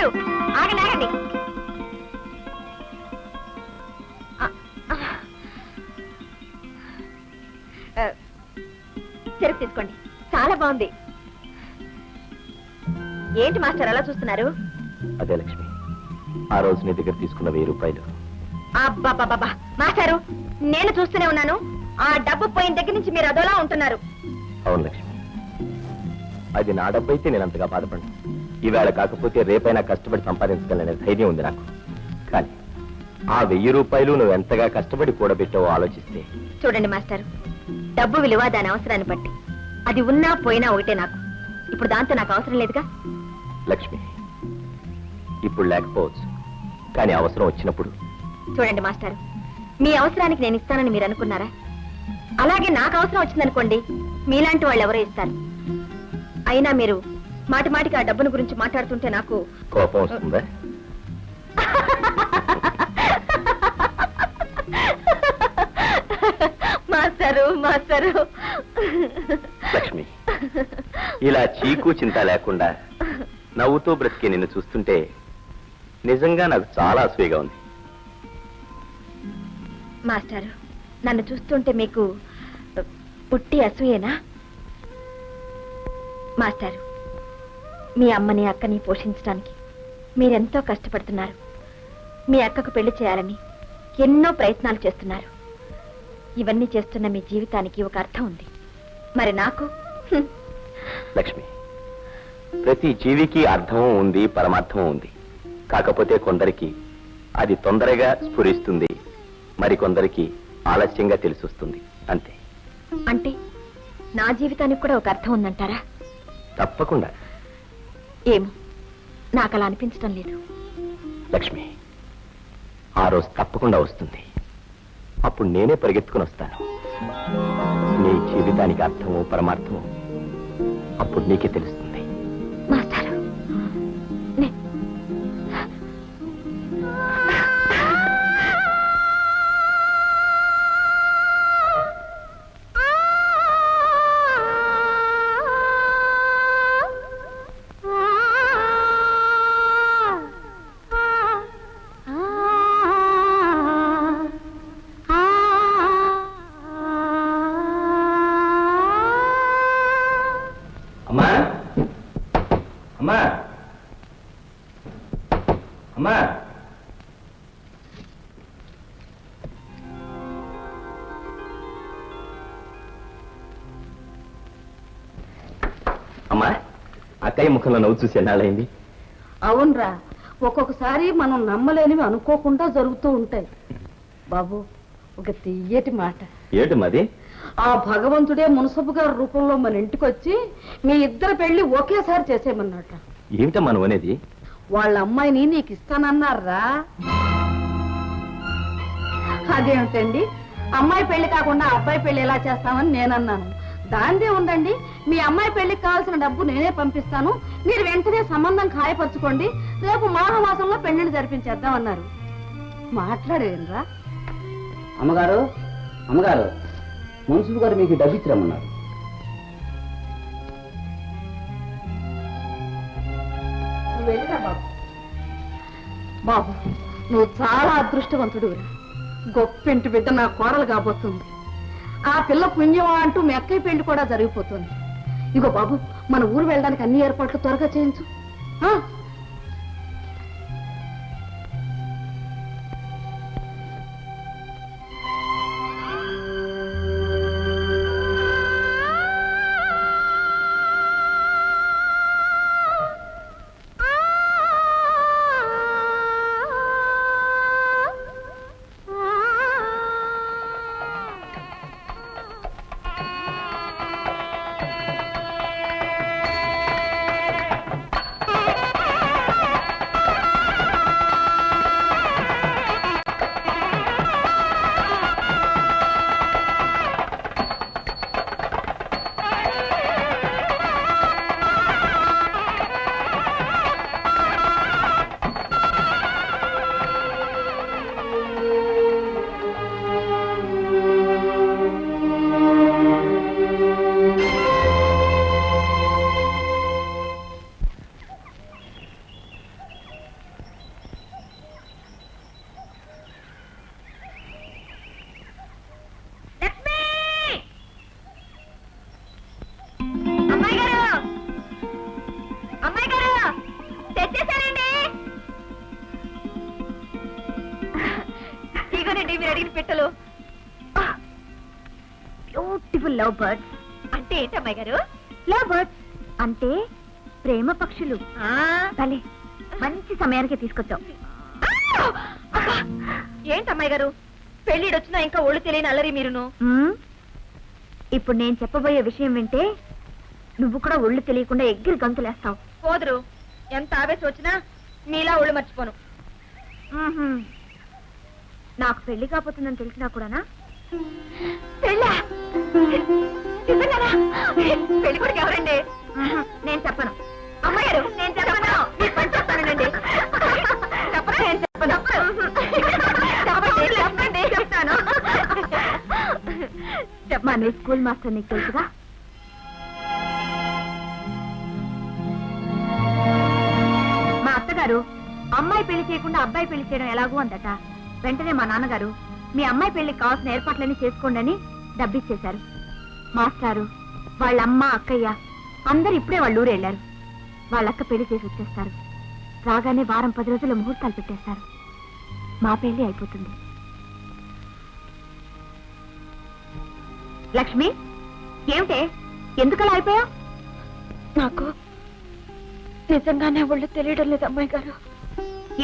మాస్టారు ఆగండి ఆగండి. తీసుకోండి. చాలా బాగుంది. ఏంటి మాస్టర్ అలా చూస్తున్నారు? అదే లక్ష్మి ఆ రోజు నీ దగ్గర తీసుకున్న వెయ్యి రూపాయలు. అబ్బాబాబా మాస్టారు నేను చూస్తూనే ఉన్నాను. ఆ డబ్బు పోయిన దగ్గర నుంచి మీరు అదోలా ఉంటున్నారు. అవును లక్ష్మి. అది నా డబ్బు అయితే నేను అంతగా బాధపడను. ఈవేళ కాకపోతే రేపైనా కష్టపడి సంపాదించగలనే ధైర్యం ఉంది నాకు. కానీ ఆ వెయ్యి రూపాయలు నువ్వు ఎంతగా కష్టపడి కూడబెట్టావో ఆలోచిస్తే. చూడండి మాస్టర్. డబ్బు విలువ దాని అవసరాన్ని బట్టి. అది ఉన్నా పోయినా ఒకటే నాకు. ఇప్పుడు దాంతో నాకు అవసరం లేదుగా? లక్ష్మి ఇప్పుడు లేకపోవచ్చు. కానీ అవసరం వచ్చినప్పుడు. చూడండి మాస్టర్. మీ అవసరానికి నేను ఇస్తానని మీరు అనుకున్నారా? అలాగే నాకు అవసరం వచ్చిందనుకోండి మీలాంటి వాళ్ళు ఎవరో ఇస్తారు. అయినా మీరు మాటి మాటికి ఆ డబ్బును గురించి మాట్లాడుతుంటే నాకు కోపం వస్తుందా? Master master. లక్ష్మి ఇలా చీకు చింత లేకుండా నవ్వుతూ బ్రతికే నిన్ను చూస్తుంటే నిజంగా నాకు చాలా అసూయగా ఉంది. మాస్టారు నన్ను చూస్తుంటే మీకు పుట్టి అసూయేనా? మాస్టారు మీ అమ్మని అక్కని పోషించడానికి మీరెంతో కష్టపడుతున్నారు. మీ అక్కకు పెళ్ళి చేయాలని ఎన్నో ప్రయత్నాలు చేస్తున్నారు. ఇవన్నీ చేస్తున్న మీ జీవితానికి ఒక అర్థం ఉంది. మరి నాకు? లక్ష్మి ప్రతి జీవికి అర్థము ఉంది పరమార్థము ఉంది. కాకపోతే కొందరికి అది తొందరగా స్ఫురిస్తుంది. మరికొందరికి ఆలస్యంగా తెలిసొస్తుంది. అంతే. అంటే నా జీవితానికి కూడా ఒక అర్థం ఉందంటారా? తప్పకుండా. ఏమో నాకు అలా అనిపించడం లేదు. లక్ష్మి ఆ రోజు తప్పకుండా వస్తుంది. అప్పుడు నేనే పరిగెత్తుకుని వస్తాను. నీ జీవితానికి అర్థము పరమార్థము అప్పుడు నీకే తెలుస్తుంది. అమ్మా. అమ్మా. అమ్మా. అమ్మా అక్కయ్య ముఖంలో నవ్వు చూసి ఎన్నాళ్ళైంది అవునరా ఒక్కొక్కసారి మనం నమ్మలేనివి అనుకోకుండా జరుగుతూ ఉంటాయి. బాబు ఒక తీయటి మాట. ఏటి మాది ఆ భగవంతుడే మునసబు గారి రూపంలో మన ఇంటికి వచ్చి మీ ఇద్దరు పెళ్ళి ఒకేసారి చేసేయమన్నట ఏమిటమ్మా నువ్వు అనేది? వాళ్ళ అమ్మాయిని నీకు ఇస్తానన్నారా? అదేమిటండి? అమ్మాయి పెళ్ళి కాకుండా అబ్బాయి పెళ్ళి ఎలా చేస్తామని నేనన్నాను. దాందే ఉందండి మీ అమ్మాయి పెళ్ళికి కావాల్సిన డబ్బు నేనే పంపిస్తాను. మీరు వెంటనే సంబంధం ఖాయపరచుకోండి. రేపు మాఘమాసంలో పెళ్ళిని జరిపించేద్దాం అన్నారు మాట్లాడేనరా అమ్మగారు అమ్మగారు. మున్సిపల్ గారు మీకు డబ్బు ఇచ్చిరమ్మన్నారు. బాబు. బాబు నువ్వు చాలా అదృష్టవంతుడు గొప్పింటి బిడ్డ నా కోడలు కాబోతుంది. ఆ పిల్ల పుణ్యమా అంటూ మీ అక్కయ్య పెళ్ళి కూడా జరిగిపోతుంది. ఇగో బాబు మన ఊరు వెళ్ళడానికి అన్ని ఏర్పాట్లు త్వరగా చేయించు. బర్డ్స్ అంటే ఏంటి అమ్మాయి గారు? లవ్ బర్డ్స్ అంటే ప్రేమ పక్షులు. భలే. మంచి సమయానికి తీసుకొచ్చావు ఏంటి అమ్మాయి గారు? పెళ్ళిడు వచ్చినా ఇంకా ఒళ్ళు తెలియని అల్లరి మీరును. ఇప్పుడు నేను చెప్పబోయే విషయం వింటే నువ్వు కూడా ఒళ్ళు తెలియకుండా ఎగ్గిరి గంతులేస్తావు. పోదురు. ఎంత ఆవేశం వచ్చినా మీలా ఒళ్ళు మర్చిపోను. నాకు పెళ్ళి కాపోతుందని తెలిసినా కూడానా? పెళ్ళా? పెళ్ళి కొడుకు ఎవరండి? నేను చెప్పను. అమ్మగారు నేను చెప్పను. చెప్పను? నేను చెప్పను. చెప్పండి చెప్తాను. చెప్పమా నీ స్కూల్ మాస్టర్ నీకు తెలుసుగా? మా అత్తగారు అమ్మాయి పెళ్ళి చేయకుండా అబ్బాయి పెళ్ళి చేయడం ఎలాగూ అందట వెంటనే మా నాన్నగారు మీ అమ్మాయి పెళ్ళికి కావాల్సిన ఏర్పాట్లన్నీ చేసుకోండి డబ్బిచ్చేశారు. మాస్టారు వాళ్ళ అమ్మ అక్కయ్య అందరు ఇప్పుడే వాళ్ళ ఊరు వెళ్ళారు. వాళ్ళ అక్క పెళ్ళి చేసి వచ్చేస్తారు. రాగానే వారం పది రోజుల ముహూర్తాలు పెట్టేస్తారు. మా పెళ్ళి అయిపోతుంది. లక్ష్మి ఏమిటే? ఎందుకలా అయిపోయావు? నాకు నిజంగానే ఒళ్ళు తెలియడం లేదు అమ్మాయి గారు.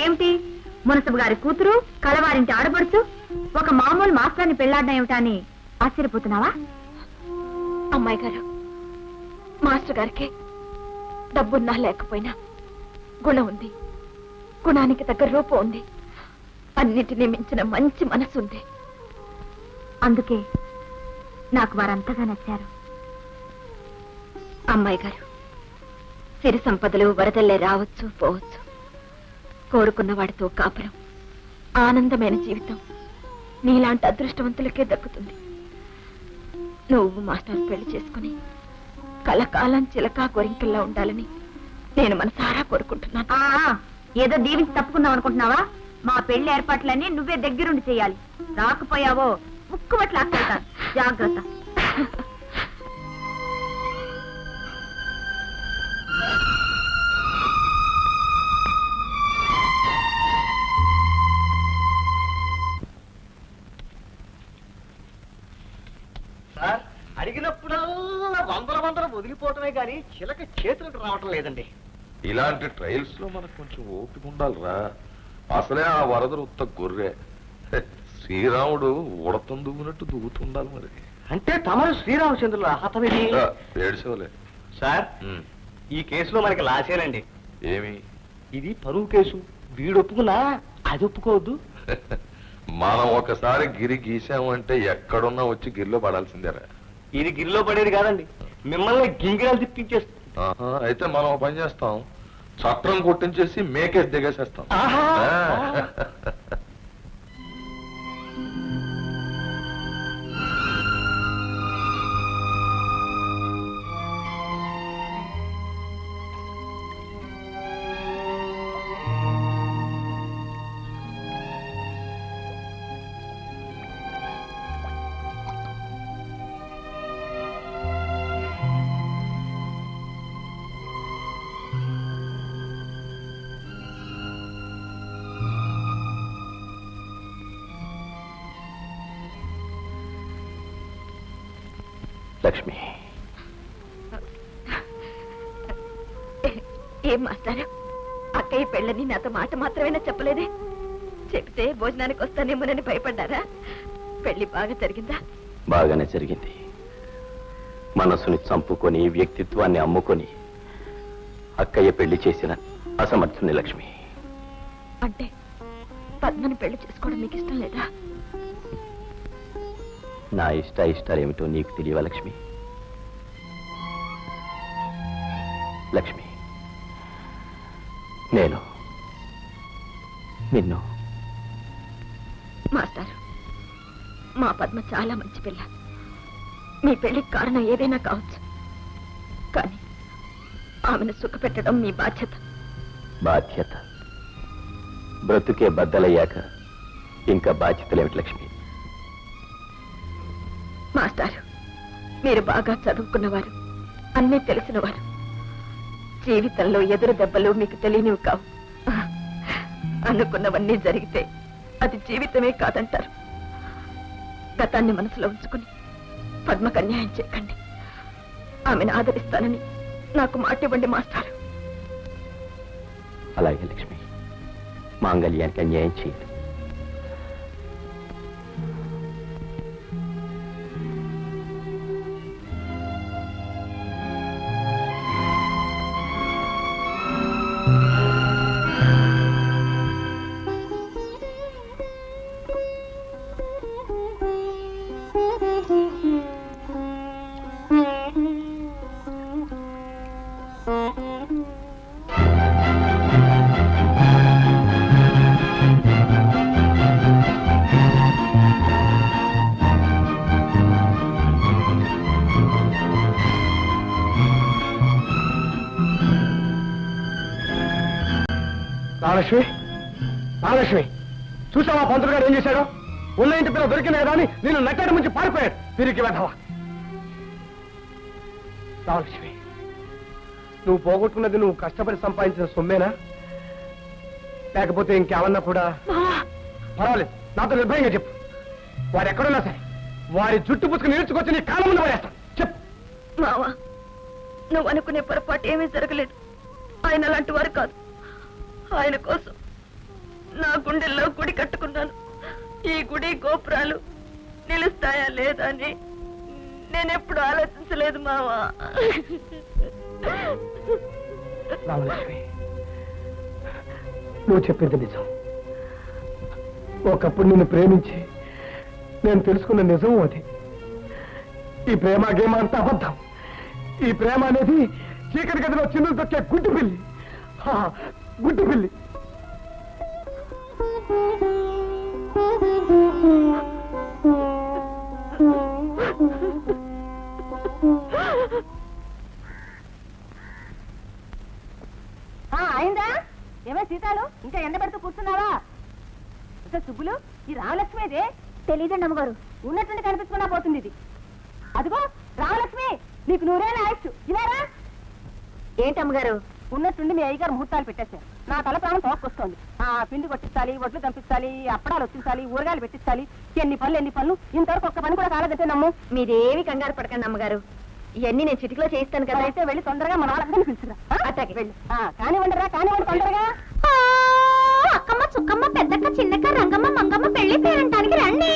ఏమిటి? మునసబు గారి కూతురు కలవారింటి ఆడబడుచు ఒక మామూలు మాస్టర్ని పెళ్ళాడడం ఏమిటా అని ఆశ్చర్యపోతున్నావా? అమ్మాయి గారు మాస్టర్ గారికి డబ్బున్నా లేకపోయినా గుణం ఉంది. గుణానికి తగ్గ రూపం ఉంది. అన్నిటినీ మించిన మంచి మనసు ఉంది. అందుకే నాకు వారంతగా నచ్చారు. అమ్మాయి గారు సిరి సంపదలు వరదల్లే రావచ్చు పోవచ్చు. కోరుకున్న వాడితో కాపురం ఆనందమైన జీవితం నీలాంటి అదృష్టవంతులకే దక్కుతుంది. నువ్వు మాస్టర్ పెళ్ళి చేసుకుని కలకాలం చిలకా కొరింకల్లా ఉండాలని నేను మనసారా కోరుకుంటున్నాను. ఏదో దీవించి తప్పుకుందాం అనుకుంటున్నావా? మా పెళ్ళి ఏర్పాట్లన్నీ నువ్వే దగ్గరుండి చేయాలి. రాకపోయావో ఉక్కుబట్లు ఆక్కెళ్తాను జాగ్రత్త. చిలక చేతులకు రావటం లేదండి. ఇలాంటి ట్రయల్స్లో మనకు కొంచెం ఓపిక ఉండాలిరా. అసలే ఆ వరదలు ఉత్త గొర్రె. శ్రీరాముడు ఉడతం దువ్వునట్టు దువ్వుతుండాలి మరి. అంటే తమరు శ్రీరామచంద్రుల ఆ, ఏడ్చేవలే. సార్ ఈ కేసులో మనకి లాసేనండి. ఏమి? ఇది పరువు కేసు. వీడు ఒప్పుకున్నా అది ఒప్పుకోవద్దు. మనం ఒకసారి గిరి గీసామంటే ఎక్కడున్నా వచ్చి గిరిలో పడాల్సిందేరా. ఇది గిరిలో పడేది కాదండి. మిమ్మల్ని గింగిరాలు తిప్పించేస్తుంది ఆహా, అయితే మనం ఒక పని చేస్తాం చట్రం కొట్టించేసి మేకేసి దిగేసేస్తాం ఆహా. ఆ. లక్ష్మి. ఏం మాస్టారు అక్కయ్య పెళ్ళని నాతో మాట మాత్రమేనా చెప్పలేదే? చెప్తే భోజనానికి వస్తానేమోనని భయపడ్డారా? పెళ్ళి బాగా జరిగిందా? బాగానే జరిగింది. మనసుని చంపుకొని వ్యక్తిత్వాన్ని అమ్ముకొని అక్కయ్య పెళ్ళి చేసిన అసమర్థుని లక్ష్మి. అంటే పద్మని పెళ్ళి చేసుకోవడం మీకు ఇష్టం లేదా? నా ఇష్ట ఇష్టాలు ఏమిటో నీకు తెలియవా లక్ష్మి? లక్ష్మి నేను నిన్ను మాస్టారు మా పద్మ చాలా మంచి పిల్ల. మీ పెళ్ళికి కారణం ఏదైనా కావచ్చు. కానీ ఆమెను సుఖపెట్టడం మీ బాధ్యత. బాధ్యత. బ్రతుకే బద్దలయ్యాక ఇంకా బాధ్యతలేమిటి లక్ష్మి? మాస్టారు. మీరు బాగా చదువుకున్నవారు అన్నీ తెలిసినవారు. జీవితంలో ఎదురు దెబ్బలు మీకు తెలియనివి కావు. అనుకున్నవన్నీ జరిగితే అది జీవితమే కాదంటారు. గతాన్ని మనసులో ఉంచుకుని పద్మకు అన్యాయం చేయకండి. ఆమెను ఆదరిస్తానని నాకు మాట ఇవ్వండి మాస్టారు. అలాగే లక్ష్మి. మాంగళ్యానికి అన్యాయం చేయండి మహాలక్ష్మి మహాలక్ష్మి చూసావా పంతులు గారు ఏం చేశాడు? ఉన్న ఇంటి పిల్ల దొరికింది కదా అని నేను నట్టడి నుంచి పారిపోయాడు. తిరిగి వెధవా. మహాలక్ష్మి నువ్వు పోగొట్టుకున్నది నువ్వు కష్టపడి సంపాదించిన సొమ్మేనా? లేకపోతే ఇంకేమన్నా కూడా? పర్వాలేదు. నాతో నిర్భయంగా చెప్పు. వాడు ఎక్కడున్నా సరే వారి జుట్టు పుచ్చుకుని నేర్చుకొచ్చి నీ కాలం ముందు పడేస్తాను. చెప్పు. మావా నువ్వు అనుకునే పొరపాటు ఏమీ జరగలేదు. ఆయన అలాంటి వారు కాదు. ఆయన కోసం నా గుండెల్లో గుడి కట్టుకున్నాను. ఈ గుడి గోపురాలు నిలుస్తాయా లేదా అని నేనెప్పుడు ఆలోచించలేదు మావా. రామలక్ష్మి నువ్వు చెప్పింది నిజం. ఒకప్పుడు నిన్ను ప్రేమించి నేను తెలుసుకున్న నిజం అది. ఈ ప్రేమ గేమ అంత అబద్ధం. ఈ ప్రేమ అనేది చీకటి గదిలో చిన్నులు తొక్కే గుడ్డు పిల్లి గుడ్డు పిల్లి సుబ్బులు ఈ రామలక్ష్మిదే తెలీదండి అమ్మగారు. ఉన్నట్టుండి కనిపించకుండా పోతుంది ఇది. అదిగో రామలక్ష్మి నీకు నూరేళ్ళ ఆయుష్ ఇలారా? ఏంటి అమ్మగారు? ఉన్నట్టుండి మీ అయ్యగారు ముహూర్తాలు పెట్టేశారు. నా తల ప్రాణం తోక్కొస్తోంది ఆ పిండి కొట్టించాలి ఒడ్లు పంపించాలి అప్పడాలు వచ్చించాలి ఊరగాయలు పెట్టించాలి. ఎన్ని పనులు ఎన్ని పనులు? ఇంతవరకు ఒక్క పని కూడా కాలేదంటే నమ్ము. మీరేమి కంగారు పడకండి అమ్మగారు. ఇవన్నీ నేను చిటికలో చేయిస్తాను కదా అయితే వెళ్ళి తొందరగా మన వాళ్ళని పిలుచురా ఆ? అట్టాగే. వెళ్ళు ఆ, కానివ్వండి రా కానివ్వండి తొందరగా అక్కమ్మ చుక్కమ్మ పెద్దక్క చిన్నక్క రంగమ్మ మంగమ్మ పెళ్ళి పేరంటానికి రండి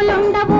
తప్పులుండవు